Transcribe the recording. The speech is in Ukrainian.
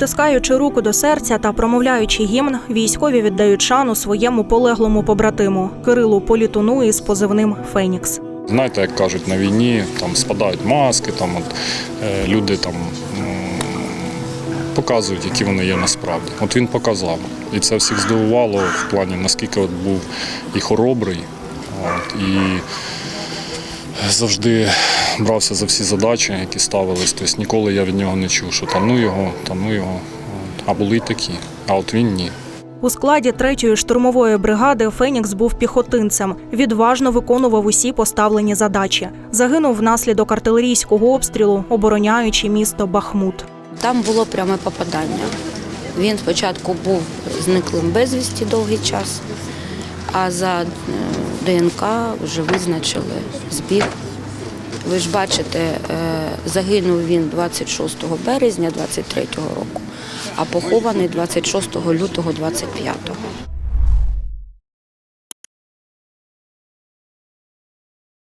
Притискаючи руку до серця та промовляючи гімн, військові віддають шану своєму полеглому побратиму Кирилу Політуну із позивним Фенікс. Знаєте, як кажуть, на війні там спадають маски, там от, е, люди там показують, які вони є насправді. От він показав. І це всіх здивувало в плані, наскільки от був і хоробрий, от, і завжди брався за всі задачі, які ставились. Тобто ніколи я від нього не чув, що там ну його, там ну його. А були й такі. А от він ні. У складі третьої штурмової бригади Фенікс був піхотинцем. Відважно виконував усі поставлені задачі. Загинув внаслідок артилерійського обстрілу, обороняючи місто Бахмут. Там було пряме попадання. Він спочатку був зниклим безвісті довгий час, а за е, ДНК вже визначили збіг. Ви ж бачите, е, загинув він 26 березня 23 року, а похований 26 лютого 25-го.